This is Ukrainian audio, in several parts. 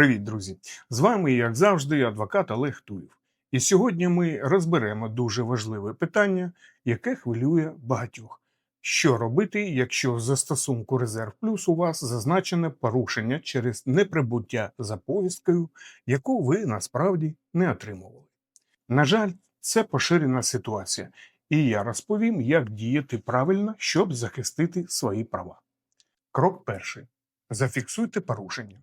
Привіт, друзі! З вами, як завжди, адвокат Олег Туєв. І сьогодні ми розберемо дуже важливе питання, яке хвилює багатьох. Що робити, якщо в застосунку Резерв Плюс у вас зазначене порушення через неприбуття за повісткою, яку ви насправді не отримували? На жаль, це поширена ситуація, і я розповім, як діяти правильно, щоб захистити свої права. Крок перший: зафіксуйте порушення.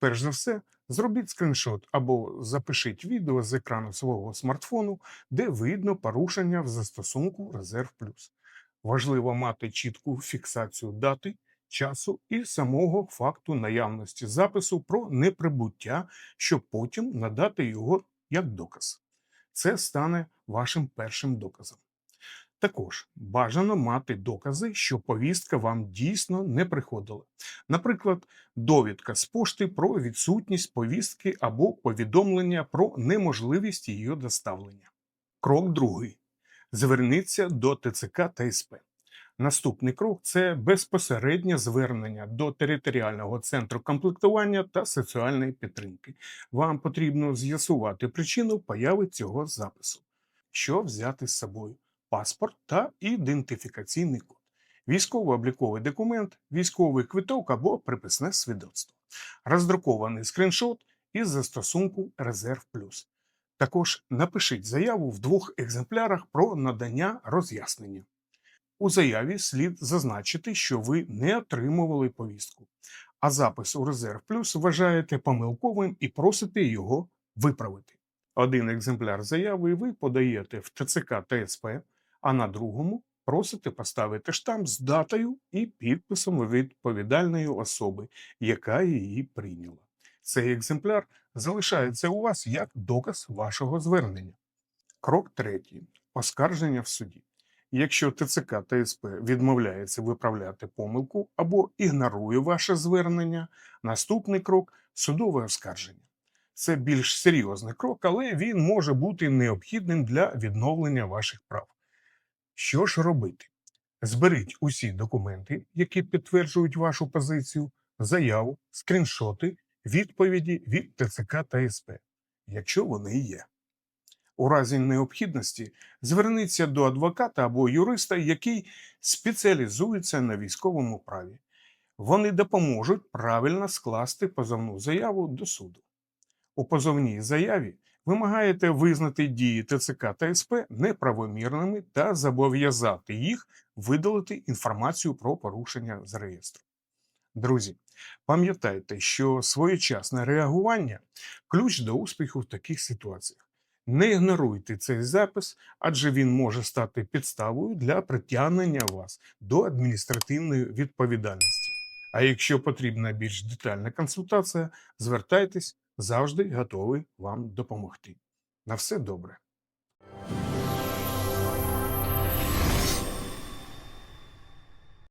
Перш за все, зробіть скріншот або запишіть відео з екрану свого смартфону, де видно порушення в застосунку Резерв Плюс. Важливо мати чітку фіксацію дати, часу і самого факту наявності запису про неприбуття, щоб потім надати його як доказ. Це стане вашим першим доказом. Також бажано мати докази, що повістка вам дійсно не приходила. Наприклад, довідка з пошти про відсутність повістки або повідомлення про неможливість її доставлення. Крок другий. Зверніться до ТЦК та СП. Наступний крок це безпосереднє звернення до територіального центру комплектування та соціальної підтримки. Вам потрібно з'ясувати причину появи цього запису. Що взяти з собою? Паспорт та ідентифікаційний код, військово-обліковий документ, військовий квиток або приписне свідоцтво, роздрукований скріншот із застосунку Резерв Плюс. Також напишіть заяву в двох екземплярах про надання роз'яснення. У заяві слід зазначити, що ви не отримували повістку, а запис у Резерв Плюс вважаєте помилковим і просите його виправити. Один екземпляр заяви ви подаєте в ТЦК та СП, а на другому просите поставити штамп з датою і підписом відповідальної особи, яка її прийняла. Цей екземпляр залишається у вас як доказ вашого звернення. Крок третій. Оскарження в суді. Якщо ТЦК та СП відмовляється виправляти помилку або ігнорує ваше звернення, наступний крок судове оскарження. Це більш серйозний крок, але він може бути необхідним для відновлення ваших прав. Що ж робити? Зберіть усі документи, які підтверджують вашу позицію, заяву, скріншоти, відповіді від ТЦК та СП, якщо вони є. У разі необхідності зверніться до адвоката або юриста, який спеціалізується на військовому праві. Вони допоможуть правильно скласти позовну заяву до суду. У позовній заяві вимагаєте визнати дії ТЦК та СП неправомірними та зобов'язати їх видалити інформацію про порушення з реєстру. Друзі, пам'ятайте, що своєчасне реагування ключ до успіху в таких ситуаціях. Не ігноруйте цей запис, адже він може стати підставою для притягнення вас до адміністративної відповідальності. А якщо потрібна більш детальна консультація, звертайтесь завжди готовий вам допомогти. На все добре.